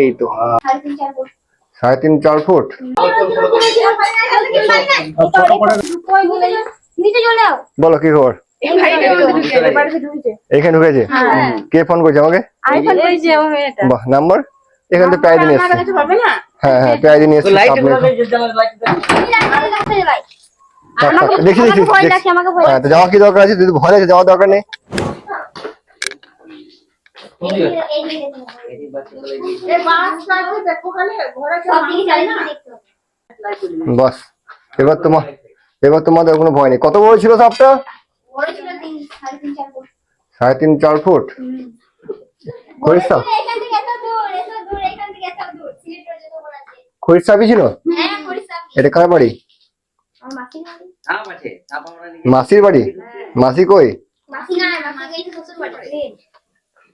এই তো হ্যাঁ। সাড়ে তিন চার ফুট। বলো কি খবর? এখানে ঢুকেছে? কে ফোন করছে আমাকে? বাহ নাম্বার এখান থেকে প্রায় দিন এসছে হ্যাঁ হ্যাঁ প্রায় দিন এসছে দেখি দেখি হ্যাঁ তো যাওয়া কি দরকার আছে? যদি ভয় আছে যাওয়ার দরকার নেই সব দিকে চালিয়ে দেখতে হবে। বাস এবার তোমার এবার তোমাদের কোনো ভয় নেই। কত বড় ছিল সাপটা? বড় ছিল তিন সাড়ে তিন চার ফুট। খরির সাপ? এখান থেকে এত দূর এত দূর এখান থেকে এত দূর। সিলেট রোড যেতে বলা আছে। খরির সাপই ছিল? হ্যাঁ এটা কার বাড়ি? মাসির বাড়ি। মাসি কই?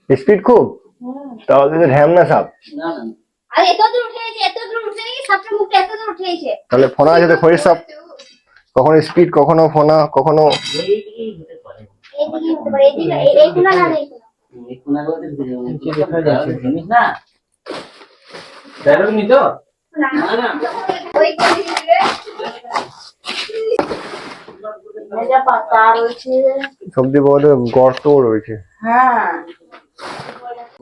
স্পিড খুব? তাহলে তো ঢ্যামনা সাপ? তাহলে ফোনা আছে তো খরির সাপ। কখনো স্পিড কখনো ফোনা কখনো এইদিকে হতে পারে এইদিকে এই- এই কোনা না এই কোনা না। ওই কোনা সবজি বলতে গর্তও রয়েছে। হ্যাঁ।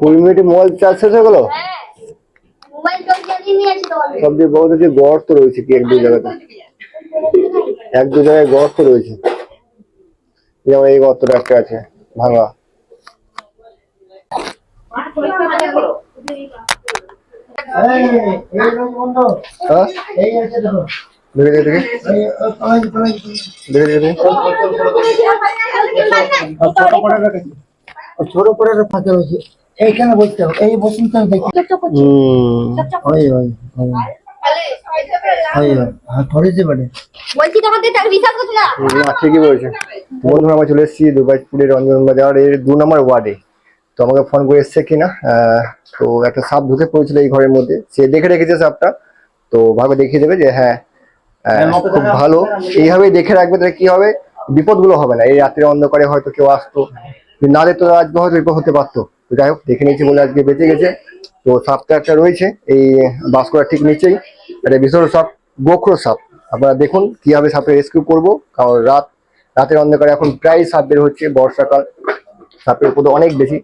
কুড়ি মিনিটে মোবাইল চার্জ শেষ হয়ে গেলো? হ্যাঁ মোবাইল তো জ্বালিয়ে নিয়ে আছে তো already। সবজি বলতে যে গর্ত রয়েছে কি এক দু জায়গাতে? এক দু জায়গায় গর্ত রয়েছে। যেমন এই গর্তটা একটা আছে ভাঙা। হ্যাঁ? দেখে। দেখে দেখে দেখে। দেখে ছোট করে ফাঁকা রয়েছে। এইখানে বসতে হবে এই বসুন তো দেখি। ওই ওই হ্যাঁ ঠিকই বলেছে। বন্ধুরা আমরা চলে এসেছি দুবাইপুরের রঞ্জন বাজার এর দু নম্বর ওয়ার্ডে। তো আমাকে ফোন করে এসছে কিনা আহ, তো একটা সাপ ঢুকে পড়েছিল এই ঘরের মধ্যে। সে দেখে রেখেছে সাপটা তো ভাবে দেখিয়ে দেবে যে হ্যাঁ খুব ভালো। এইভাবেই দেখে রাখবে তাহলে কি হবে? বিপদগুলো হবে না। এই রাত্রে অন্ধকারে হয়তো কেউ আসতো। না দেখতো আজকে হয়তো বিপদ হতে পারতো। তো যাই হোক, দেখে নিয়েছি বলে আজকে বেঁচে গেছে। তো সাপটা একটা রয়েছে, এই বাস্করা ঠিক নিচেই একটা বিশাল সাপ, গোখরো সাপ। আপনারা দেখুন কীভাবে সাপের রেস্কিউ করব। কারণ রাত, রাতের অন্ধকারে, এখন প্রায় সাপ বের হচ্ছে বর্ষাকাল। সাপের উপর অনেক বেশি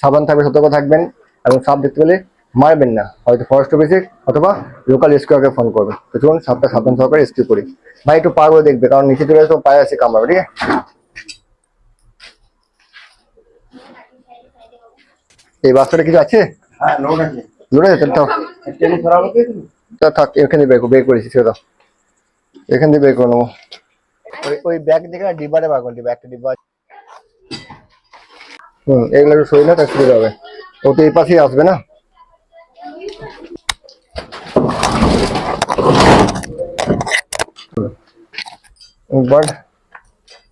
সাবান থাকবে, সতর্ক থাকবেন। এবং সাপ দেখতে পেলে মারবেন না। হয়তো ফরেস্ট অফিসে অথবা লোকাল রেস্কিউকে ফোন করবেন। তো চলুন, সাপটা সাবধান সহকারে রেস্কিউ করি। ভাই, একটু পা করে দেখবে, কারণ নিচে চলে আসবে পায়ে আছে কামড়াবে ঠিক আছে? এই বাচ্চাটা কিছু আছে? হ্যাঁ লোড আছে। লোড আছে তাহলে থাক। সরাবো তা থাক এখানে বের বের করেছি সেটা এখান বের করে নেব। ওই ওই ব্যাগ দেখে না ডিব্বাটা বার করে দিবে একটা ডিব্বা হুম এগুলো একটু না তার সুবিধা হবে। ও তো এই পাশেই আসবে না? একবার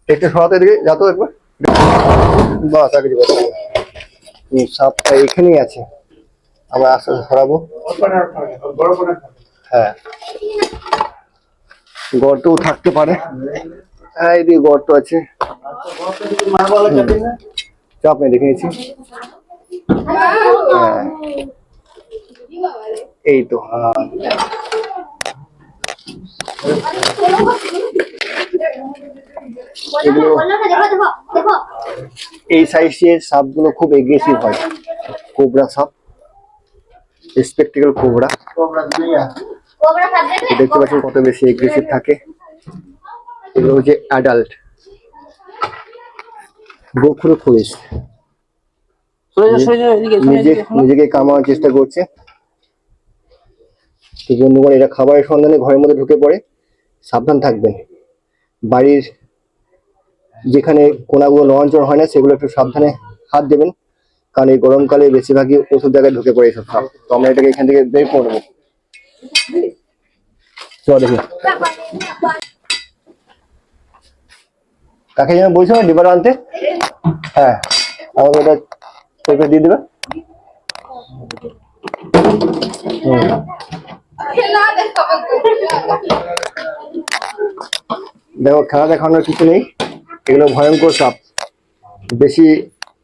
একটু সরাতে দিকে যা তো একবার বাস আগে দিবে সাপটা এখানেই আছে। আমরা আস্তে আস্তে সরাবো। হ্যাঁ। গর্তও থাকতে পারে। হ্যাঁ এদিকে গর্ত আছে। চাপ নেই দেখে নিচ্ছি। হ্যাঁ। এই তো হ্যাঁ। এগুলো এই সাইজের সাপগুলো খুব এগ্রেসিভ হয়। কোবরা সাপ স্পেকটিক্যাল কোবরা। দেখতে পাচ্ছেন কত বেশি এগ্রেসিভ থাকে। এগুলো হচ্ছে অ্যাডাল্ট গোখরো পুলিশ। নিজেকে কামানোর চেষ্টা করছে। তো বন্ধুগণ এরা খাবারের সন্ধানে ঘরের মধ্যে ঢুকে পড়ে। সাবধান থাকবেন। বাড়ির যেখানে কোনাগুলো নড়াচড় হয় না, সেগুলো একটু সাবধানে হাত দেবেন। কারণ এই গরমকালে বেশিরভাগই ওষুধ জায়গায় ঢুকে পড়ে এইসব সাপ তো আমরা এটাকে এখান থেকে বের করে কাকে যেন বলছো না ডিবার আনতে? হ্যাঁ আমাকে ওটা দিয়ে দেবে। দেখো, খেলা দেখানোর কিছু নেই। এগুলো ভয়ঙ্কর সাপ। বেশি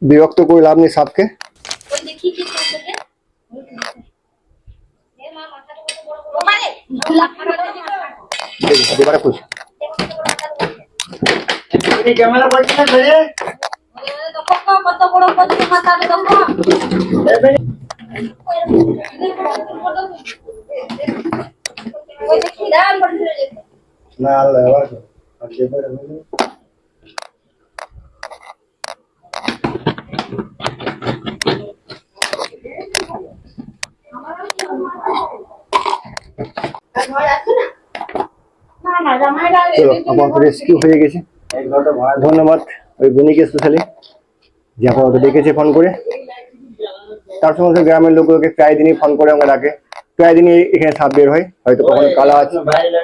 বিরক্ত করে লাভ নেই সাপকে। ওই দেখি কি করছে রে? এ মা মাথাটা কত বড় বড়। ওপারে। দেখি, এবারে খুশ ক্যামেরা করছি না ধরে দেখো কত বড় করছে মাথাটা দেখো ওই দেখি দাঁড়ান বড় ধরে দেখো না আল্লাহ এবার আর এবারে না না জামাইরা হয়ে গেছে। ধন্যবাদ ওই বনিকে স্পেশালি, যে আপাতত ডেকেছে ফোন করে। তার সঙ্গে গ্রামের লোকগুলোকে প্রায় দিনই ফোন করে আমরা ডাকে। প্রায় দিনই এখানে সাপ বের হয়, হয়তো কখনো কালাচ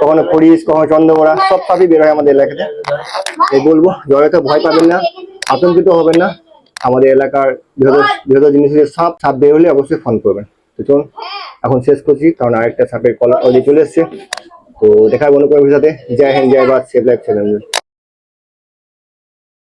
কখনো খরিশ, কখনো চন্দ্রবড়া সব সাপই বের হয় আমাদের এলাকাতে। এই বলব জয়তো ভয় পাবেন না, আতঙ্কিত হবেন না। আমাদের এলাকার বৃহৎ বৃহৎ জিনিসের সাপ সাপ বের হলে অবশ্যই ফোন করবেন। তো চল এখন শেষ করছি, কারণ আরেকটা সাপের কল অলরেডি চলে এসছে। তো দেখা মনে করবে সাথে জয় হিন্দ, জয় বাদ সেভ লাইফ